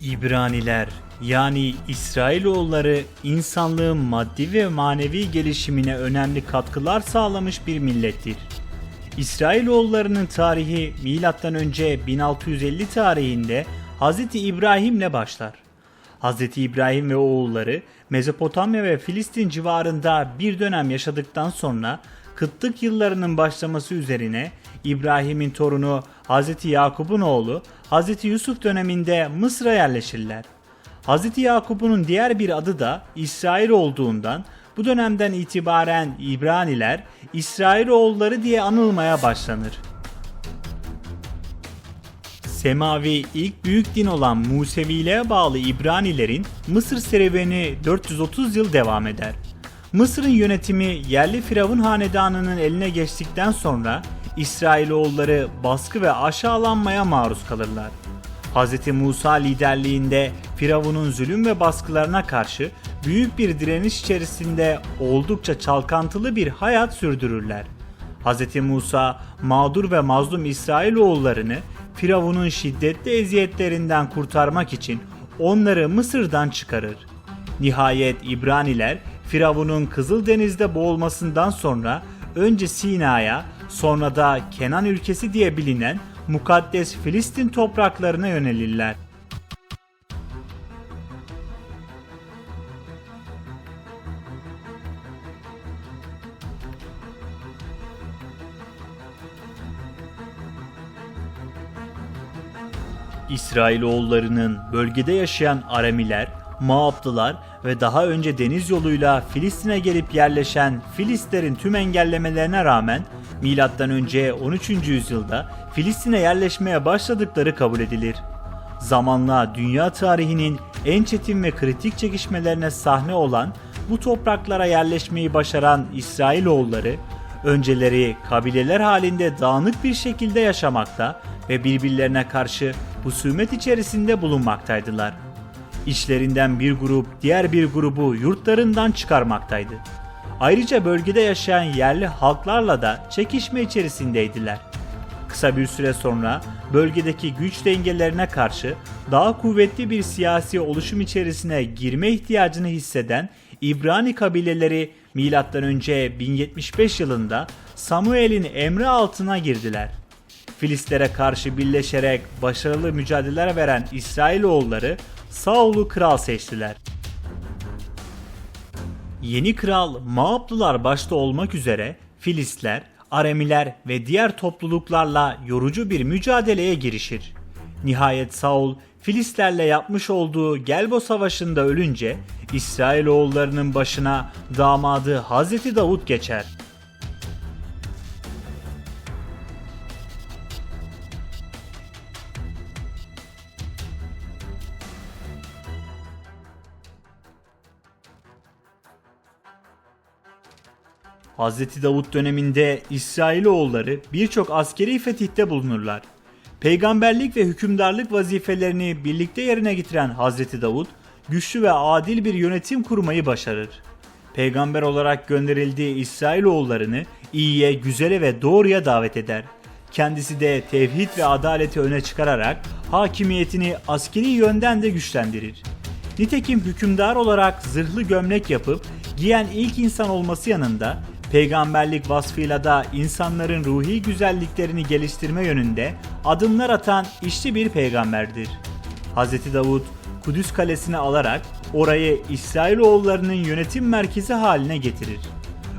İbraniler yani İsrailoğulları insanlığın maddi ve manevi gelişimine önemli katkılar sağlamış bir millettir. İsrailoğullarının tarihi M.Ö. 1650 tarihinde Hz. İbrahim'le başlar. Hz. İbrahim ve oğulları Mezopotamya ve Filistin civarında bir dönem yaşadıktan sonra kıtlık yıllarının başlaması üzerine İbrahim'in torunu Hz. Yakup'un oğlu Hz. Yusuf döneminde Mısır'a yerleşirler. Hz. Yakup'un diğer bir adı da İsrail olduğundan bu dönemden itibaren İbraniler İsrailoğulları diye anılmaya başlanır. Semavi ilk büyük din olan Museviliğe bağlı İbranilerin Mısır serüveni 430 yıl devam eder. Mısır'ın yönetimi yerli Firavun hanedanının eline geçtikten sonra İsrailoğulları baskı ve aşağılanmaya maruz kalırlar. Hz. Musa liderliğinde Firavun'un zulüm ve baskılarına karşı büyük bir direniş içerisinde oldukça çalkantılı bir hayat sürdürürler. Hz. Musa mağdur ve mazlum İsrailoğullarını Firavun'un şiddetli eziyetlerinden kurtarmak için onları Mısır'dan çıkarır. Nihayet İbraniler Firavun'un Kızıldeniz'de boğulmasından sonra önce Sina'ya sonra da Kenan ülkesi diye bilinen mukaddes Filistin topraklarına yönelirler. İsrailoğullarının bölgede yaşayan Aramiler, Moablılar ve daha önce deniz yoluyla Filistin'e gelip yerleşen Filistlerin tüm engellemelerine rağmen M.Ö. 13. yüzyılda Filistin'e yerleşmeye başladıkları kabul edilir. Zamanla dünya tarihinin en çetin ve kritik çekişmelerine sahne olan bu topraklara yerleşmeyi başaran İsrailoğulları önceleri kabileler halinde dağınık bir şekilde yaşamakta ve birbirlerine karşı husumet içerisinde bulunmaktaydılar. İçlerinden bir grup diğer bir grubu yurtlarından çıkarmaktaydı. Ayrıca bölgede yaşayan yerli halklarla da çekişme içerisindeydiler. Kısa bir süre sonra bölgedeki güç dengelerine karşı daha kuvvetli bir siyasi oluşum içerisine girme ihtiyacını hisseden İbrani kabileleri M.Ö. 1075 yılında Samuel'in emri altına girdiler. Filistlere karşı birleşerek başarılı mücadeleler veren İsrailoğulları Saul'u kral seçtiler. Yeni kral Moablılar başta olmak üzere Filistler, Aremiler ve diğer topluluklarla yorucu bir mücadeleye girişir. Nihayet Saul, Filistlerle yapmış olduğu Gelbo Savaşı'nda ölünce İsrailoğullarının başına damadı Hazreti Davut geçer. Hz. Davut döneminde İsrailoğulları birçok askeri fetihte bulunurlar. Peygamberlik ve hükümdarlık vazifelerini birlikte yerine getiren Hz. Davut, güçlü ve adil bir yönetim kurmayı başarır. Peygamber olarak gönderildiği İsrailoğullarını iyiye, güzele ve doğruya davet eder. Kendisi de tevhid ve adaleti öne çıkararak hakimiyetini askeri yönden de güçlendirir. Nitekim hükümdar olarak zırhlı gömlek yapıp giyen ilk insan olması yanında peygamberlik vasfıyla da insanların ruhi güzelliklerini geliştirme yönünde adımlar atan işli bir peygamberdir. Hz. Davud Kudüs kalesini alarak orayı İsrailoğullarının yönetim merkezi haline getirir.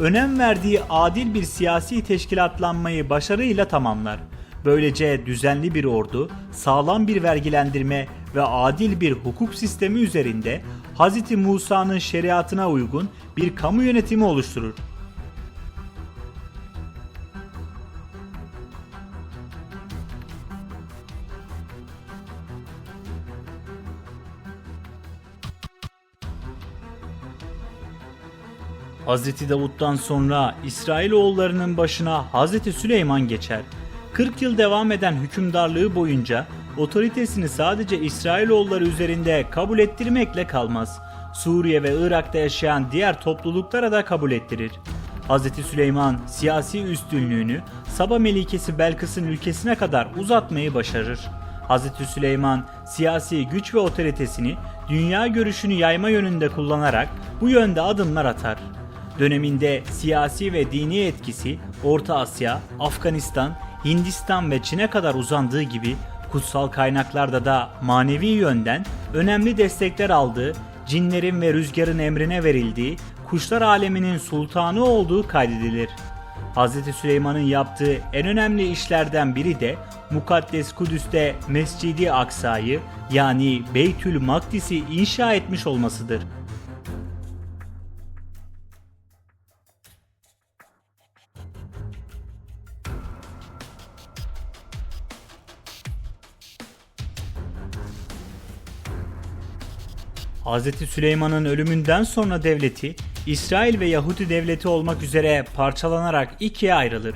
Önem verdiği adil bir siyasi teşkilatlanmayı başarıyla tamamlar. Böylece düzenli bir ordu, sağlam bir vergilendirme ve adil bir hukuk sistemi üzerinde Hz. Musa'nın şeriatına uygun bir kamu yönetimi oluşturur. Hz. Davut'tan sonra İsrailoğullarının başına Hz. Süleyman geçer. 40 yıl devam eden hükümdarlığı boyunca otoritesini sadece İsrailoğulları üzerinde kabul ettirmekle kalmaz. Suriye ve Irak'ta yaşayan diğer topluluklara da kabul ettirir. Hz. Süleyman siyasi üstünlüğünü Saba Melikesi Belkıs'ın ülkesine kadar uzatmayı başarır. Hz. Süleyman siyasi güç ve otoritesini dünya görüşünü yayma yönünde kullanarak bu yönde adımlar atar. Döneminde siyasi ve dini etkisi Orta Asya, Afganistan, Hindistan ve Çin'e kadar uzandığı gibi kutsal kaynaklarda da manevi yönden önemli destekler aldığı, cinlerin ve rüzgarın emrine verildiği, kuşlar aleminin sultanı olduğu kaydedilir. Hz. Süleyman'ın yaptığı en önemli işlerden biri de Mukaddes Kudüs'te Mescidi Aksa'yı yani Beytül Makdis'i inşa etmiş olmasıdır. Hz. Süleyman'ın ölümünden sonra devleti İsrail ve Yahudi devleti olmak üzere parçalanarak ikiye ayrılır.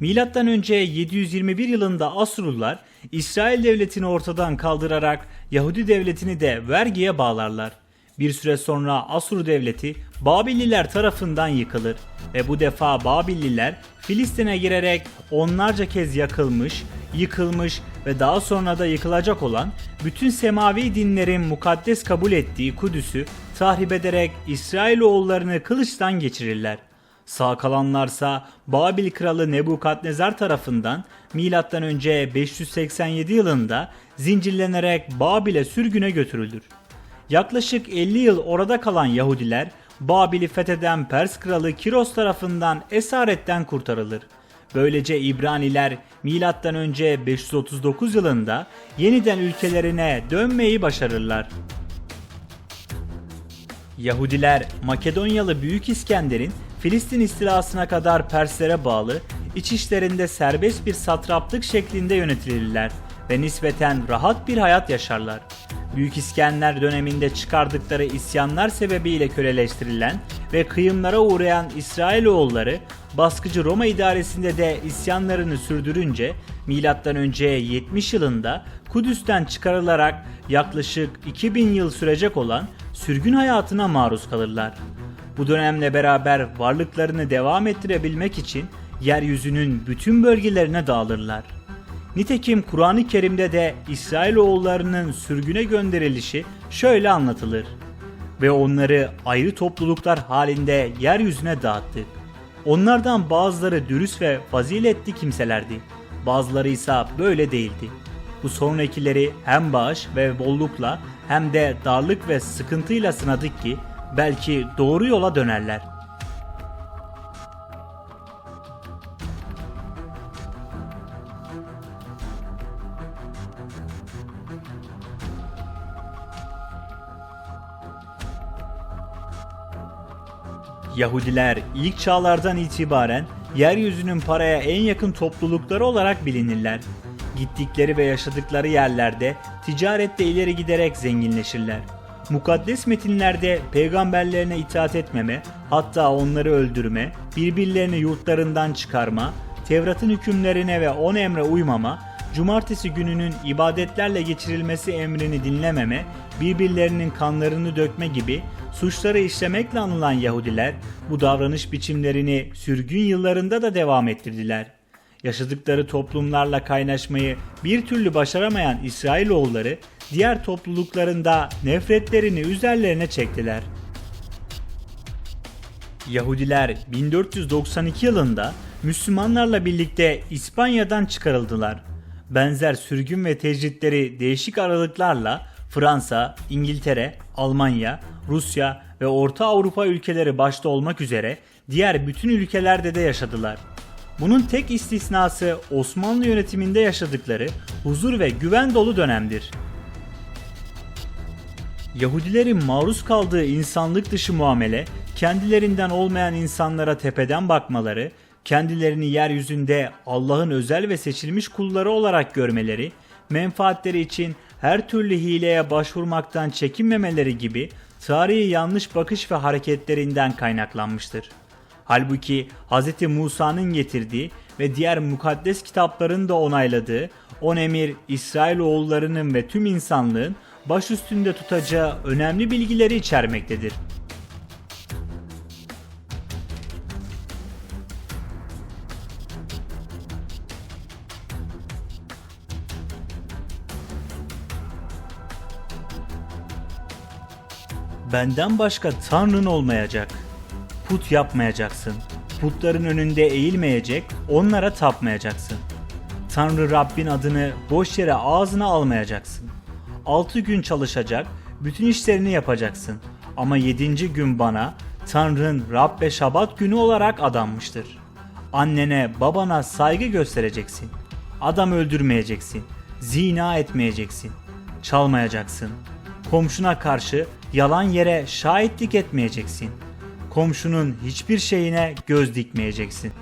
Milattan önce 721 yılında Asruller İsrail devletini ortadan kaldırarak Yahudi devletini de vergiye bağlarlar. Bir süre sonra Asur devleti Babililer tarafından yıkılır ve bu defa Babililer Filistin'e girerek onlarca kez yakılmış, yıkılmış ve daha sonra da yıkılacak olan bütün semavi dinlerin mukaddes kabul ettiği Kudüs'ü tahrip ederek İsrailoğullarını kılıçtan geçirirler. Sağ kalanlarsa Babil kralı Nebukadnezar tarafından M.Ö. 587 yılında zincirlenerek Babil'e sürgüne götürülür. Yaklaşık 50 yıl orada kalan Yahudiler Babil'i fetheden Pers kralı Kiros tarafından esaretten kurtarılır. Böylece İbraniler M.Ö. 539 yılında yeniden ülkelerine dönmeyi başarırlar. Yahudiler Makedonyalı Büyük İskender'in Filistin istilasına kadar Perslere bağlı, iç işlerinde serbest bir satraplık şeklinde yönetilirler ve nispeten rahat bir hayat yaşarlar. Büyük İskender döneminde çıkardıkları isyanlar sebebiyle köleleştirilen ve kıyımlara uğrayan İsrailoğulları baskıcı Roma idaresinde de isyanlarını sürdürünce M.Ö. 70 yılında Kudüs'ten çıkarılarak yaklaşık 2000 yıl sürecek olan sürgün hayatına maruz kalırlar. Bu dönemle beraber varlıklarını devam ettirebilmek için yeryüzünün bütün bölgelerine dağılırlar. Nitekim Kur'an-ı Kerim'de de İsrailoğullarının sürgüne gönderilişi şöyle anlatılır. Ve onları ayrı topluluklar halinde yeryüzüne dağıttı. Onlardan bazıları dürüst ve faziletli kimselerdi. Bazıları ise böyle değildi. Bu sonrakileri hem bağış ve bollukla hem de darlık ve sıkıntıyla sınadık ki belki doğru yola dönerler. Yahudiler ilk çağlardan itibaren yeryüzünün paraya en yakın toplulukları olarak bilinirler. Gittikleri ve yaşadıkları yerlerde ticarette ileri giderek zenginleşirler. Mukaddes metinlerde peygamberlerine itaat etmeme, hatta onları öldürme, birbirlerini yurtlarından çıkarma, Tevrat'ın hükümlerine ve on emre uymama, cumartesi gününün ibadetlerle geçirilmesi emrini dinlememe, birbirlerinin kanlarını dökme gibi suçları işlemekle anılan Yahudiler bu davranış biçimlerini sürgün yıllarında da devam ettirdiler. Yaşadıkları toplumlarla kaynaşmayı bir türlü başaramayan İsrailoğulları diğer topluluklarında nefretlerini üzerlerine çektiler. Yahudiler 1492 yılında Müslümanlarla birlikte İspanya'dan çıkarıldılar. Benzer sürgün ve tecritleri değişik aralıklarla Fransa, İngiltere, Almanya, Rusya ve Orta Avrupa ülkeleri başta olmak üzere diğer bütün ülkelerde de yaşadılar. Bunun tek istisnası Osmanlı yönetiminde yaşadıkları huzur ve güven dolu dönemdir. Yahudilerin maruz kaldığı insanlık dışı muamele, kendilerinden olmayan insanlara tepeden bakmaları, kendilerini yeryüzünde Allah'ın özel ve seçilmiş kulları olarak görmeleri, menfaatleri için her türlü hileye başvurmaktan çekinmemeleri gibi tarihi yanlış bakış ve hareketlerinden kaynaklanmıştır. Halbuki Hz. Musa'nın getirdiği ve diğer mukaddes kitapların da onayladığı on emir İsrailoğullarının ve tüm insanlığın baş üstünde tutacağı önemli bilgileri içermektedir. Benden başka tanrın olmayacak. Put yapmayacaksın. Putların önünde eğilmeyecek, onlara tapmayacaksın. Tanrı Rabbin adını boş yere ağzına almayacaksın. 6 gün çalışacak, bütün işlerini yapacaksın. Ama 7. gün bana Tanrın Rab ve Şabat günü olarak adanmıştır. Annene, babana saygı göstereceksin. Adam öldürmeyeceksin. Zina etmeyeceksin. Çalmayacaksın. Komşuna karşı yalan yere şahitlik etmeyeceksin. Komşunun hiçbir şeyine göz dikmeyeceksin.